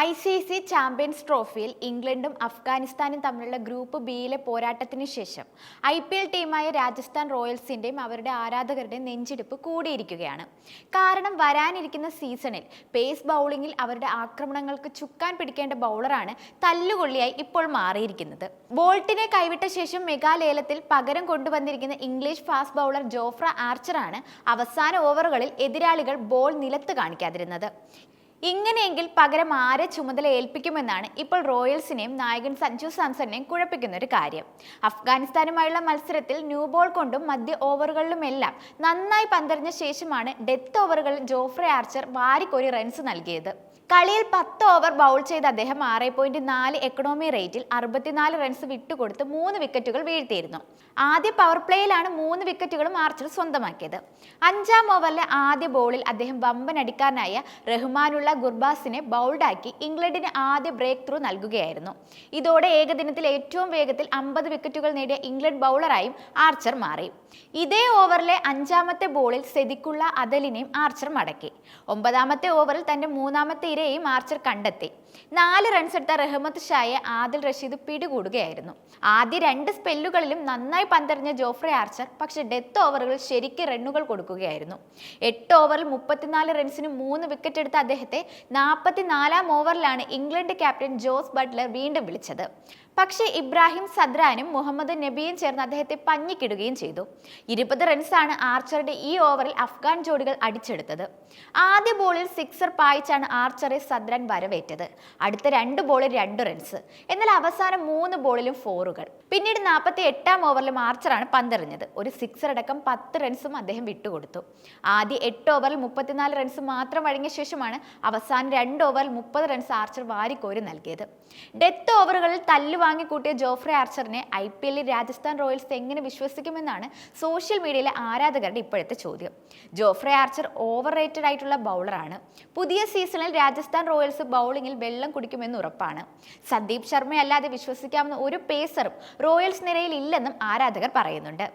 I C C champions ട്രോഫിയിൽ ഇംഗ്ലണ്ടും അഫ്ഗാനിസ്ഥാനും തമ്മിലുള്ള ഗ്രൂപ്പ് ബിയിലെ പോരാട്ടത്തിന് ശേഷം ഐ പി എൽ ടീമായ രാജസ്ഥാൻ റോയൽസിന്റെയും അവരുടെ ആരാധകരുടെയും നെഞ്ചിടിപ്പ് കൂടിയിരിക്കുകയാണ്. കാരണം വരാനിരിക്കുന്ന സീസണിൽ പേസ് ബൗളിങ്ങിൽ അവരുടെ ആക്രമണങ്ങൾക്ക് ചുക്കാൻ പിടിക്കേണ്ട ബൗളറാണ് തല്ലുകൊള്ളിയായി ഇപ്പോൾ മാറിയിരിക്കുന്നത്. ബോൾട്ടിനെ കൈവിട്ട ശേഷം മെഗാലേലത്തിൽ പകരം കൊണ്ടുവന്നിരിക്കുന്ന ഇംഗ്ലീഷ് ഫാസ്റ്റ് ബൗളർ ജോഫ്ര ആർച്ചറാണ് അവസാന ഓവറുകളിൽ എതിരാളികൾ ബോൾ നിലത്ത് കാണിക്കാതിരുന്നത്. ഇങ്ങനെയെങ്കിൽ പകരം ആരെ ചുമതല ഏൽപ്പിക്കുമെന്നാണ് ഇപ്പോൾ റോയൽസിനെയും നായകൻ സഞ്ജു സാംസണിനെയും കുഴപ്പിക്കുന്ന ഒരു കാര്യം. അഫ്ഗാനിസ്ഥാനുമായുള്ള മത്സരത്തിൽ ന്യൂ ബോൾ കൊണ്ടും മധ്യ ഓവറുകളിലുമെല്ലാം നന്നായി പന്തെറിഞ്ഞ ശേഷമാണ് ഡെത്ത് ഓവറുകളിൽ ജോഫ്രെ ആർച്ചർ വാരിക്കൊരു റൺസ് നൽകിയത്. കളിയിൽ പത്ത് ഓവർ ബൗൾ ചെയ്ത അദ്ദേഹം ആറ് പോയിന്റ് നാല് എക്കണോമി റേറ്റിൽ അറുപത്തിനാല് റൺസ് വിട്ടുകൊടുത്ത് മൂന്ന് വിക്കറ്റുകൾ വീഴ്ത്തിയിരുന്നു. ആദ്യ പവർ പ്ലേയിലാണ് മൂന്ന് വിക്കറ്റുകളും ആർച്ചർ സ്വന്തമാക്കിയത്. അഞ്ചാം ഓവറിലെ ആദ്യ ബോളിൽ അദ്ദേഹം വമ്പൻ അടിക്കാരനായ റഹ്മാനുള്ള ഗുർബാസിനെ ബൗൾഡാക്കി ഇംഗ്ലണ്ടിന് ആദ്യ ബ്രേക്ക് ത്രൂ നൽകുകയായിരുന്നു. ഇതോടെ ഏകദിനത്തിൽ ഏറ്റവും വേഗത്തിൽ അമ്പത് വിക്കറ്റുകൾ നേടിയ ഇംഗ്ലണ്ട് ബൗളറായും ആർച്ചർ മാറി. ഇതേ ഓവറിലെ അഞ്ചാമത്തെ ബോളിൽ സെതിക്കുള്ള അതലിനെയും ആർച്ചർ മടക്കി. ഒമ്പതാമത്തെ ഓവറിൽ തന്റെ മൂന്നാമത്തെ ഇരയെയും ആർച്ചർ കണ്ടെത്തി. നാല് റൺസ് എടുത്ത റഹ്മത്ത് ഷായെ ആദിൽ റഷീദ് പിടികൂടുകയായിരുന്നു. ആദ്യ രണ്ട് സ്പെല്ലുകളിലും നന്നായി പന്തെറിഞ്ഞ ജോഫ്രെ ആർച്ചർ പക്ഷെ ഡെത്ത് ഓവറുകൾ ശരിക്ക് റണ്ണുകൾ കൊടുക്കുകയായിരുന്നു. എട്ട് ഓവറിൽ മുപ്പത്തിനാല് റൺസിന് മൂന്ന് വിക്കറ്റ് എടുത്ത അദ്ദേഹത്തെ നാൽപ്പത്തിനാലാം ഓവറിലാണ് ഇംഗ്ലണ്ട് ക്യാപ്റ്റൻ ജോസ് ബട്ട്ലർ വീണ്ടും വിളിച്ചത്. പക്ഷേ ഇബ്രാഹിം സദ്രാനും മുഹമ്മദ് നബിയും ചേർന്ന് അദ്ദേഹത്തെ പഞ്ഞിക്കിടുകയും ചെയ്തു. ഇരുപത് റൺസാണ് ആർച്ചറുടെ ഈ ഓവറിൽ അഫ്ഗാൻ ജോഡികൾ അടിച്ചെടുത്തത്. ആദ്യ ബോളിൽ സിക്സർ പായിച്ചാണ് ആർച്ചറെ സദ്രാൻ വരവേറ്റത്. അടുത്ത രണ്ട് ബോളിൽ രണ്ട് റൺസ്. എന്നാൽ അവസാനം മൂന്ന് ബോളിലും ഫോറുകൾ. പിന്നീട് നാൽപ്പത്തി എട്ടാം ഓവറിലും ആർച്ചറാണ് പന്തെറിഞ്ഞത്. ഒരു സിക്സർ അടക്കം പത്ത് റൺസും അദ്ദേഹം വിട്ടുകൊടുത്തു. ആദ്യ എട്ട് ഓവറിൽ മുപ്പത്തിനാല് റൺസ് മാത്രം വഴങ്ങിയ ശേഷമാണ് അവസാനം രണ്ട് ഓവറിൽ മുപ്പത് റൺസ് ആർച്ചർ വാരിക്കോരി നൽകിയത്. ഡെത്ത് ഓവറുകളിൽ തല്ലു വാങ്ങിക്കൂട്ടിയ ജോഫ്രെ ആർച്ചറിനെ ഐ പി എല്ലിൽ രാജസ്ഥാൻ റോയൽസ് എങ്ങനെ വിശ്വസിക്കുമെന്നാണ് സോഷ്യൽ മീഡിയയിലെ ആരാധകരുടെ ഇപ്പോഴത്തെ ചോദ്യം. ജോഫ്രെ ആർച്ചർ ഓവർ റേറ്റഡ് ആയിട്ടുള്ള ബൗളറാണ് പുതിയ സീസണിൽ രാജസ്ഥാൻ റോയൽസ് ബൗളിംഗിൽ വെള്ളം കുടിക്കുമെന്ന് ഉറപ്പാണ്. സന്ദീപ് ശർമ്മയല്ലാതെ വിശ്വസിക്കാവുന്ന ഒരു പേസറും റോയൽസ് നിരയിൽ ഇല്ലെന്നും ആരാധകർ പറയുന്നുണ്ട്.